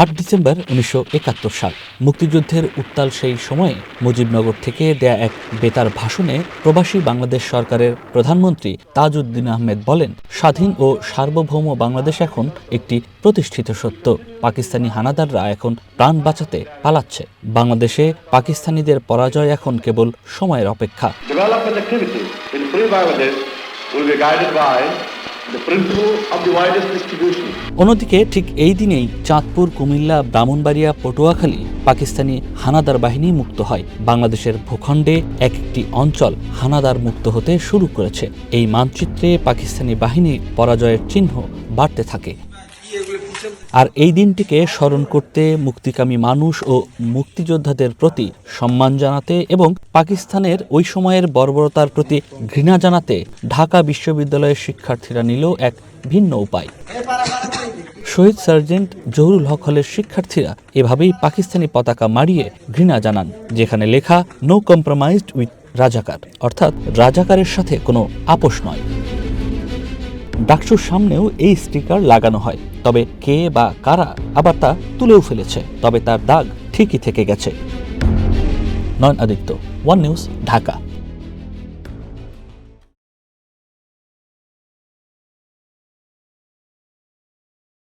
আট ডিসেম্বর উনিশশো একাত্তর সাল। মুক্তিযুদ্ধের উত্তাল সেই সময়ে মুজিবনগর থেকে দেয়া এক বেতার ভাষণে প্রবাসী বাংলাদেশ সরকারের প্রধানমন্ত্রী তাজউদ্দিন আহমেদ বলেন, স্বাধীন ও সার্বভৌম বাংলাদেশ এখন একটি প্রতিষ্ঠিত সত্য। পাকিস্তানি হানাদাররা এখন প্রাণ বাঁচাতে পালাচ্ছে। বাংলাদেশে পাকিস্তানিদের পরাজয় এখন কেবল সময়ের অপেক্ষা। অন্যদিকে, ঠিক এই দিনেই চাঁদপুর, কুমিল্লা, ব্রাহ্মণবাড়িয়া, পটুয়াখালী পাকিস্তানি হানাদার বাহিনী মুক্ত হয়। বাংলাদেশের ভূখণ্ডে এক একটি অঞ্চল হানাদার মুক্ত হতে শুরু করেছে। এই মানচিত্রে পাকিস্তানি বাহিনীর পরাজয়ের চিহ্ন বাড়তে থাকে। আর এই দিনটিকে স্মরণ করতে মুক্তিকামী মানুষ ও মুক্তিযোদ্ধাদের প্রতি সম্মান জানাতে এবং পাকিস্তানের ওই সময়ের বর্বরতার প্রতি ঘৃণা জানাতে ঢাকা বিশ্ববিদ্যালয়ের শিক্ষার্থীরা নিল এক ভিন্ন উপায়। শহীদ সার্জেন্ট জহুরুল হক হলের শিক্ষার্থীরা এভাবেই পাকিস্তানি পতাকা মারিয়ে ঘৃণা জানান, যেখানে লেখা নো কম্প্রোমাইজড উইথ রাজাকার অর্থাৎ রাজাকারের সাথে কোনো আপোষ নয়। ডাকসুর সামনেও এই স্টিকার লাগানো হয়। তবে কে বা কারা আবার তা তুলেও ফেলেছে, তবে তার দাগ ঠিকই থেকে গেছে। Nayan Aditya, one news, Dhaka.